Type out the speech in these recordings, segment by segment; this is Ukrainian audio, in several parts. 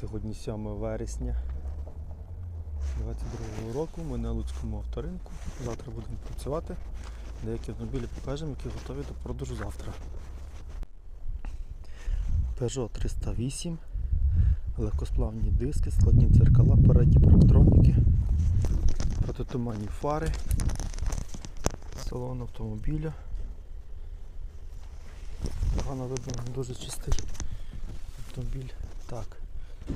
Сьогодні 7 вересня 22 року. Ми на Луцькому авторинку. Завтра будемо працювати. Деякі автомобілі покажемо, які готові до продажу завтра. Peugeot 308, легкосплавні диски, складні дзеркала, передні парктроніки, протитуманні фари, салон автомобіля. Погано видно, дуже чистий автомобіль. Так.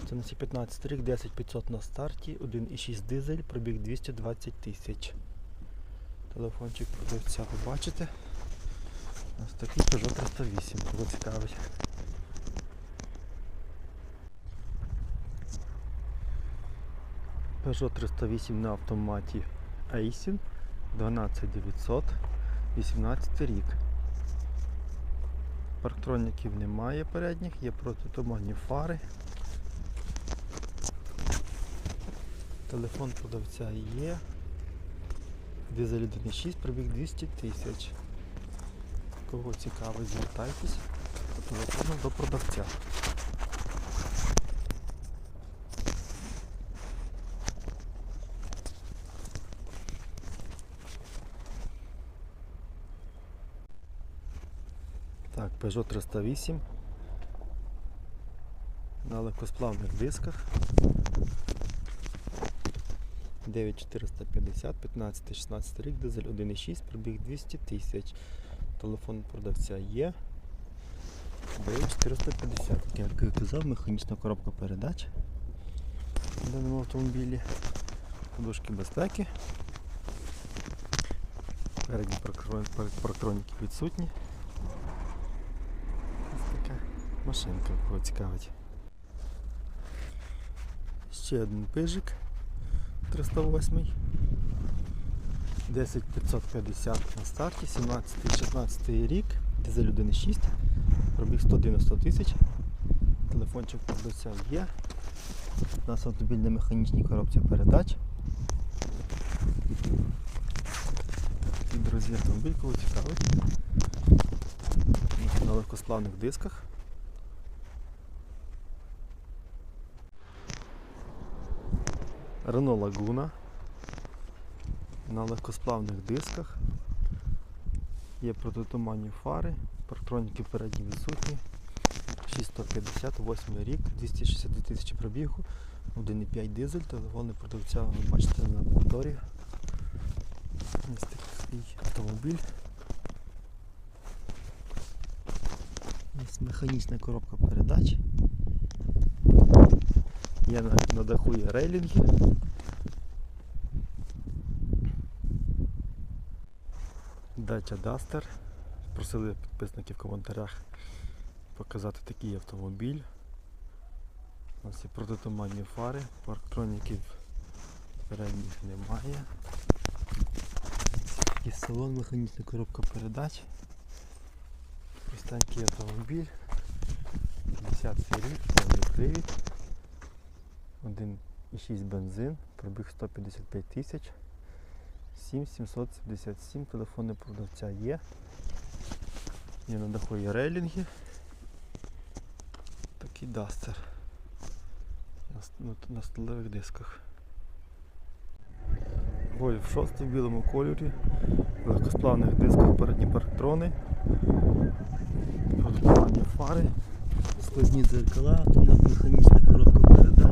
Це на 15 рік, 10500 на старті, 1,6 дизель, пробіг 220 тисяч. Телефончик продавця ви бачите. Ось такий Peugeot 308, кого цікавить. Peugeot 308 на автоматі Aisin 12900, 18 рік. Парктроніків немає передніх, є протитуманні фари. Телефон продавця є. Дизель 1.6, пробіг 200 тисяч. Кого цікавить, звертайтесь по телефону до продавця. Так, Peugeot 308 на легкосплавних дисках. 9450, 15-16 рік, дизель 1.6, пробіг 200 тисяч. Телефон продавця є. 9450. Як я казав, механічна коробка передач в даному автомобілі. Подушки безпеки. Передні парктроніки відсутні. Ось така машинка, кого цікавить. Ще один пижик 308. 10550 на старті, 17-16 рік, дизель 1.6, пробіг 190 тисяч. Телефончик продавця є. У нас автомобіль на механічній коробці передач. І, друзі, автомобіль кого цікавить. На легкосплавних дисках. Renault Laguna на легкосплавних дисках. Є протитуманні фари, парктроніки передні відсутні. 6150, 8 рік, 262 тисячі пробігу, 1,5 дизель, телефонний продавця ви бачите на моторі. Ось такий автомобіль. Ось механічна коробка передач. Є на, на даху є рейлінги. Дача Duster. Просили підписники в коментарях показати такий автомобіль. У нас є протитуманні фари, парктроніків передніх немає. Є салон, механічна коробка передач. Простенький автомобіль. 50 рік, повний привід. 1,6 бензин, пробіг 155 тисяч. 7777, телефони продавця є. Є на даху є рейлінги. Такий дастер. На, с- на, столових дисках. Гольф 6 в білому кольорі. В легкосплавних дисках передні парктрони. Фари. Складні дзеркала, механічна коробка передач.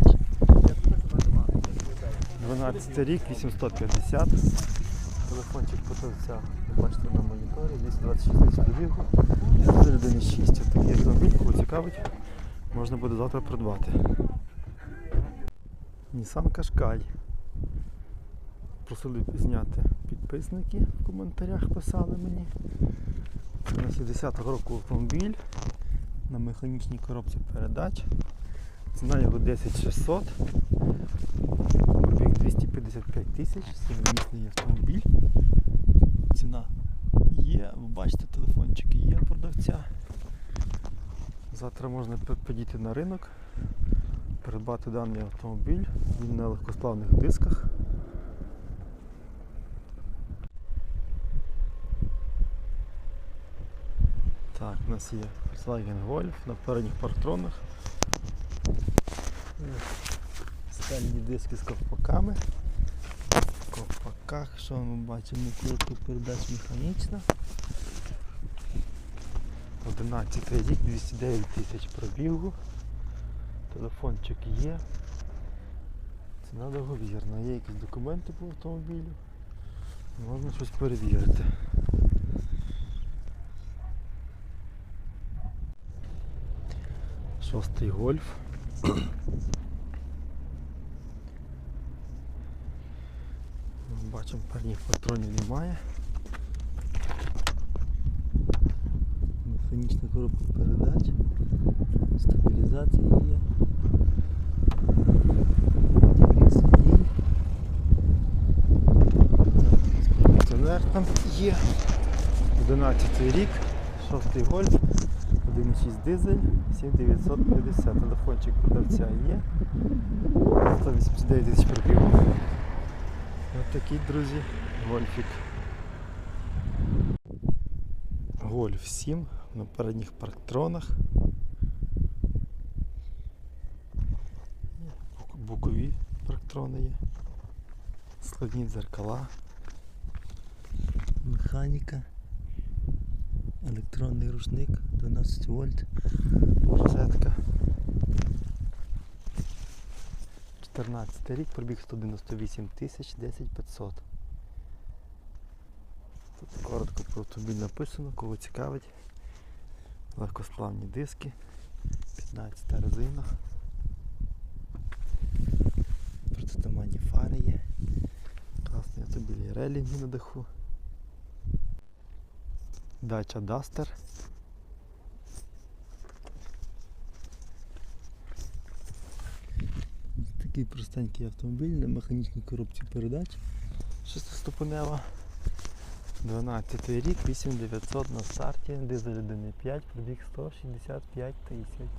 12 рік, 850. Телефончик продавця, ви бачите на моніторі, 226 тисяч пробігу, 1,6. Такий автомобіль, кого цікавить, можна буде завтра придбати. Nissan Qashqai. Просили зняти підписники в коментарях, писали мені. Є 10-го року автомобіль на механічній коробці передач. Ціна його 10600. Пробіг 255 тисяч, сімимісний автомобіль. Ціна є, ви бачите, телефончики є продавця. Завтра можна п- підійти на ринок, придбати даний автомобіль. Він на легкосплавних дисках. Так, у нас є Volkswagen Golf на передніх парктронах. Спеціальні диски з ковпаками. В ковпаках, що ми бачимо, коробка передач механічна. 11 рік, 209 тисяч пробігу. Телефончик є. Ціна договірна. Є якісь документи по автомобілю. Можна щось перевірити. Шостий гольф. Бачимо, передніх патронів немає. Механічна коробка передач. Стабілізація є. Сидінь. Кондиціонер там є. 11 рік, 6 гольф, 1,6 дизель, 7950. Телефончик продавця є. 189 тисяч пробігу. Ось такий, друзі, гольфік. Гольф 7 на передніх парктронах. Бук- Бокові парктрони є. Складні дзеркала. Механіка. Електронний рушник 12 вольт. Розетка. 14 рік, пробіг 198 тисяч 10 500. Тут коротко про автомобіль написано, кого цікавить. Легкосплавні диски, 15 резина. Протитуманні фари є. Класний автомобіль релінги на даху. Дача Duster. Такий простенький автомобіль на механічній коробці передач. Шестиступенева. 12 рік, 8900 на старті, дизель 1.5, пробіг 165 тисяч.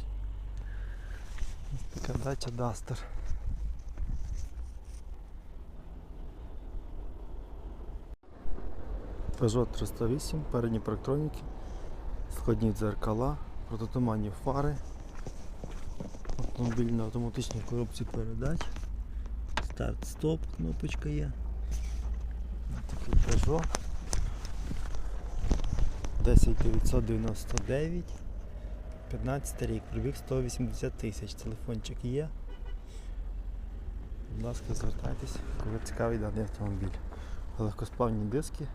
Ось така дача Duster. Peugeot 308, передні парктроніки, складні дзеркала, протитуманні фари, автомобіль на автоматичній коробці передач, старт-стоп, кнопочка є. Такий Peugeot. 10999, 15 рік, пробіг 180 тисяч, телефончик є. Будь ласка, звертайтесь, коли цікавий даний автомобіль. Легкосплавні диски,